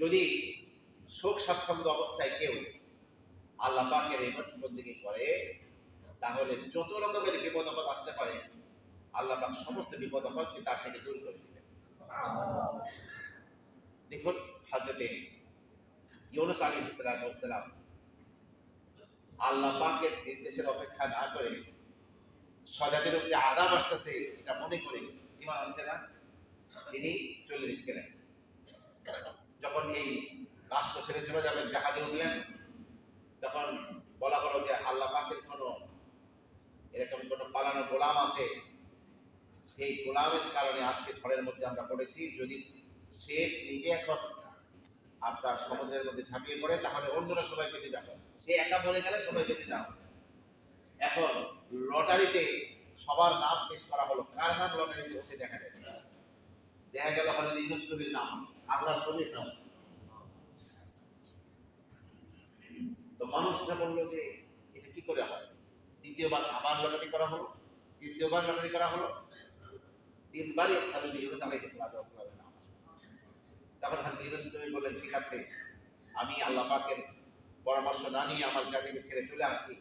যদি শোক স্বাচ্ছন্দ্য অবস্থায় কেউ আল্লাহ পাকের এই বন্দিকে করে, তাহলে যত রকমের বিপদ আপদ আসতে পারে, আল্লাহ পাক সমস্ত বিপদ আপদকে তার থেকে দূর করে দিবেন। দেখুন হাজরতে ইউনুস আলী ইসলাম আল্লাহ পাকের নির্দেশের অপেক্ষা না করে সজাদের উপরে আদাব আসতেছে, এটা মনে করে ইমান আনছে না? তিনি চলে গেলেন। যখন এই রাষ্ট্র ছেড়ে চলে যাবেন জাহাজে উঠলেন, তখন বলা হলো যে আল্লাহ পাকের কোনো এরকম কোনো পালানো গোলাম আছে। সেই গোলামের কারণে আজকে ঝড়ের মধ্যে আমরা পড়েছি। যদি সে নিজে এখন আপনার সমুদ্রের মধ্যে ঝাঁপিয়ে পড়ে, তাহলে অন্যরা সবাই বেঁচে যাবে। সে একা মরে গেলে সবাই বেঁচে যাবে। এখন লটারিতে সবার নাম পেশ করা হলো। কার নাম লটারিতে ওঠে দেখা যাচ্ছে দেখা গেল হলো ইউনুস নবীর নাম। আল্লাহর নবীর নাম। মানুষটা বলল যে, এটা কি করে হয়? দ্বিতীয়বার আবার লটারি করা হলো। তৃতীয়বার লটারি করা হলো। তিনবারই হাজরত ইউনুস আলাইহিস সালামের নাম। তখন হাজরত ইউনুস নবী বললেন, ঠিক আছে, আমি আল্লাহ পাকের পরামর্শ না নিয়ে আমার জাতিকে ছেড়ে চলে আসছি।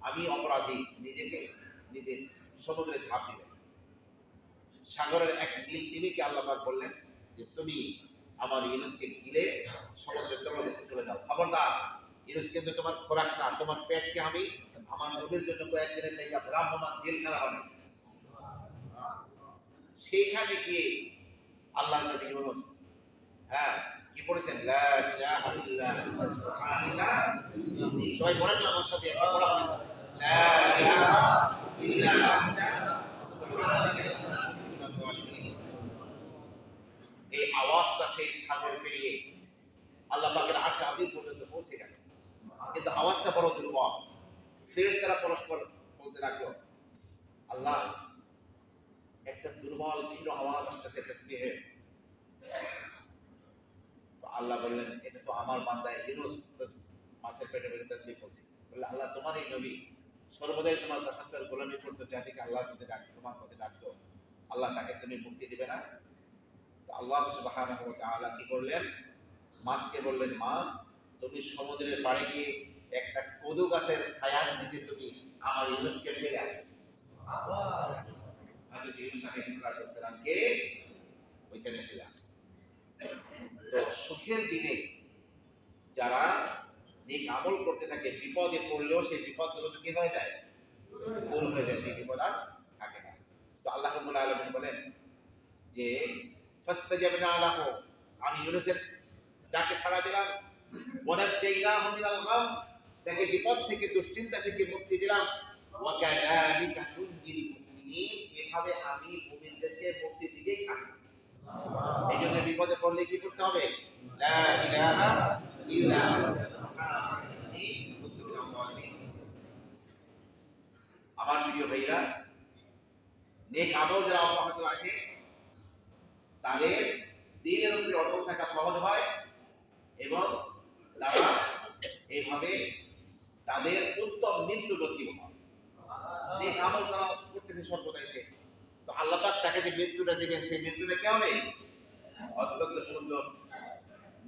আমি অপরাধী, নিজেকে নিজের সমুদ্রে ঝাঁপ দিলেন সাগরের এক নীল তিমিকে আল্লাহ পাক বললেন যে, তুমি আমার ইউনুসকে গিলে সমুদ্রের তলদেশে চলে যাও। খবরদার ইউনুস কিন্তু তোমার খোরাক না, তোমার পেটকে আমি আমার নবীর জন্য কয়েকদিনের লেগে ব্রাহ্মমান জেলখানা বানিয়েছি। সেইখানে গিয়ে আল্লাহ নবী ইউনুস হ্যাঁ কি পড়েছেন? সবাই পড়েন না আমার সাথে, একটা পড়া এই আওয়াজটা সেই সাগর পেরিয়ে আল্লাহ পাকের আশা আদিম পর্যন্ত পৌঁছে গেল কিন্তু আওয়াজটা বড় দুর্বল ফেরেশতারা পরস্পর বলতে লাগল, আল্লাহ, একটা দুর্বল, ক্ষীণ আওয়াজ আসতেছে তসবিহের তো আল্লাহ বললেন, এটা তো আমার বান্দায় তস- মাছের পেটে পেটে তসবিহ করছি বললে, আল্লাহ তোমার এই নবী, সর্বদাই তোমার দাসাত্তের গোলামি করতো জাতিকে আল্লাহর পথে ডাক, তোমার পথে ডাকতো। আল্লাহ তাকে তুমি মুক্তি দিবে না? তো আল্লাহ ওয়া তাআলা কি করলেন মাছকে বললেন, মাছ, তুমি সমুদ্রের পাড়ে গিয়ে একটা কদু গাছের ছায়ার নিচে তুমি আমার ইউনুসকে ফেলে আসো। হযরত ইউনুস আলাইহিস সালামকে ওইখানে ফেলে আসো তো সুখের দিনে যারা নেক আমল করতে থাকে বিপদে পড়লেও সেই বিপদগুলো তো কি হয়ে যায়? দূর হয়ে যায় সেই বিপদ আর থাকে না। তো আল্লাহ রাব্বুল আলামিন বলেন যে ফাস্তাজাবনা লাহু। আমি ইউনুসের ডাকে সাড়া দিলাম। ওয়ানাজ্জাইনাহু মিনাল গাম। তাকে বিপদ থেকে, দুশ্চিন্তা থেকে মুক্তি দিলাম। এভাবে আমি মুমিনদেরকে মুক্তি দিতেই থাকি। এই জন্য বিপদে পড়লে কি করতে হবে? আমার প্রিয় ভাইরা, নেক আমল যারা অব্যাহত রাখে, তাদের দিনের উপরে অটল থাকা সহজ হয় এবং তারা এইভাবে তাদের উত্তম মৃত্যু নসিব হয়। নেক আমল করা করতেছে সর্বদাই সে। তো আল্লাহ পাক তাকে যে মৃত্যুটা দিবেন সেই মৃত্যুটা কে হবে অত্যন্ত সুন্দর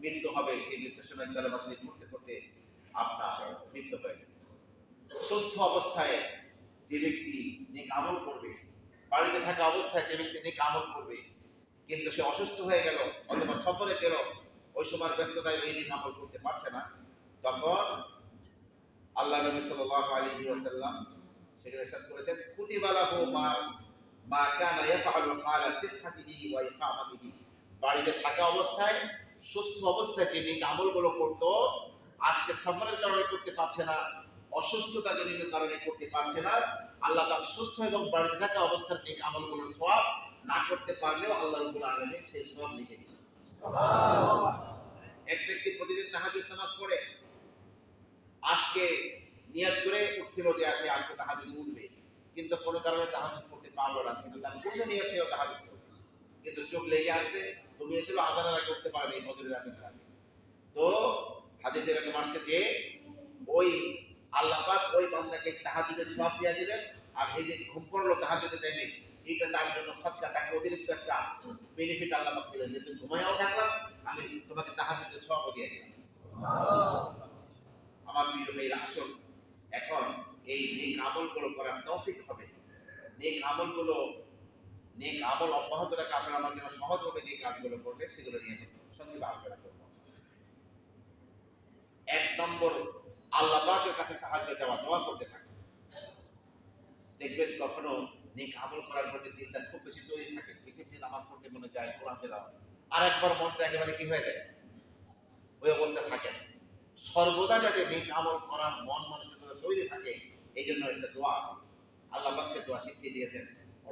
মৃত্যু হবে। সেই মৃত্যুর সময় কালামাসলি করতে করতে আপনার মৃত্যু হয়ে যাবে। সুস্থ অবস্থায় যে ব্যক্তি নেক আমল করবে বাড়িতে থাকা অবস্থায় যে ব্যক্তি নেক আমল করবে কিন্তু সে অসুস্থ হয়ে গেল অথবা সফরে গেল ওই সময় ব্যস্ততায় এই নেক আমল করতে পারছে না। তখন আল্লাহ নবী সাল্লাল্লাহু আলাইহি ওয়াসাল্লাম সেখানে ইরশাদ করেছেন কুতিবা লাহু মা মা কানা ইয়াফআলু হালা সিহহাতিহি ওয়া ইকামাতিহি বাড়িতে থাকা অবস্থায় সুস্থ অবস্থায় যে নেক আমলগুলো করতো আজকে সফরের কারণে করতে পারছে না অসুস্থতা জনিত কারণে করতে পারছে না আল্লাহ পাক সুস্থ এবং বাড়িতে থাকা অবস্থার নেক আমলগুলোর সওয়াব না করতে পারলেও আল্লাহ রাব্বুল আলামিন সেই সওয়াব লিখে দিয়েছেন। এক ব্যক্তি প্রতিদিন তাহাজ্জুদ নামাজ পড়ে নিয়ত করে উঠছিল যে আসে আজকে তাহাজ্জুদ উঠবে। কিন্তু কোনো কারণে তাহাজ্জুদ করতে পারল না। কিন্তু তার পূর্ণ নিয়ত ছিল তাহাজ্জুদ করবে কিন্তু চোখ লেগে আসছে তুমি এসেছিল আজানের আগে করতে পারেনি ফজরের আজানের আগে তো হাদিসে এরকম আসছে যে ওই আল্লাহ পাক ওই বান্দাকে তাহাজ্জুদের সওয়াব দিয়ে দিবেন আর এই যে ঘুম পড়ল তাহাজ্জুদের টাইমে এটা তার জন্য সৎকা তাকে অতিরিক্ত একটা বেনিফিট আল্লাহ পাক দিলেন। যে তুই ঘুমাইয়াও থাকলাস আমি তোমাকে তাহাজুদের সব দিয়ে সওয়াব আমার প্রিয় ভাইরা আসুন। এখন এই নেক আমলগুলো করার তৌফিক হবে। নেক আমলগুলো, নেক আমল অব্যাহত রাখা আপনারা আমার জন্য সহজ হবে যে কাজগুলো করবে সেগুলো নিয়ে সংক্ষেপে আলোচনা করব। এক নম্বর, আল্লাহ পাকের কাছে সাহায্য চাওয়া, দোয়া করতে থাকে দেখবেন কখনো নেক আমল করার প্রতি দিনটা খুব বেশি তৈরি থাকে বেশি বেশি নামাজ পড়তে মনে যায়, কোরআন তেলাওয়াত। আর একবার মনটা একেবারে কি হয়ে যায়? ওই অবস্থা থাকে না। সর্বদা যাতে নেক আমল করার মন মধ্যে তৈরি থাকে, এই জন্য একটা দোয়া আছে। আল্লাহ পাক সে দোয়া শিখিয়ে দিয়েছেন,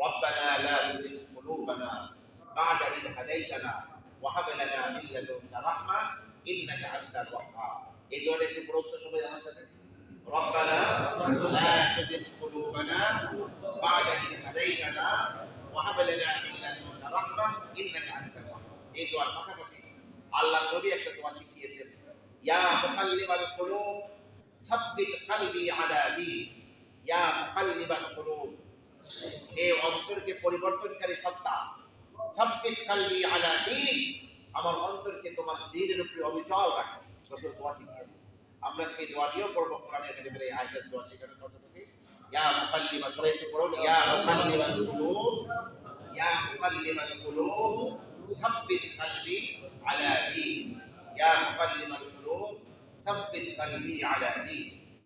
রব্বানা লা কুলুবানা বা'দা ইদ হাদাইতানা ওয়া হাব লানা মিন লাদুনকা রাহমা ইন্নাকা ওয়াহ্হাব। এই দোয়াটা একটু সবাই আমার সাথে। এই দোয়ার পাশাপাশি আল্লাহ নবী একটা দোয়া শিখিয়েছেন Ya Mukallibat Kulo, Thabit Kali Aladhi. Ya Mukallibat Kulo. Eh, orang ke polibertun dari satta. Thabit Kali Aladhi. Amal orang turki ke mal di depan pelu abis jalan. Masuk dua sih. Amres ke dua dia. Polibukuran yang ke depan ya itu dua sih karena kau seperti. Ya Mukallibat Kulo. Ya Mukallibat Kulo. Ya Mukallibat Kulo. Thabit Kali Aladhi. يا مقلب القلوب ثبت قلبي على دين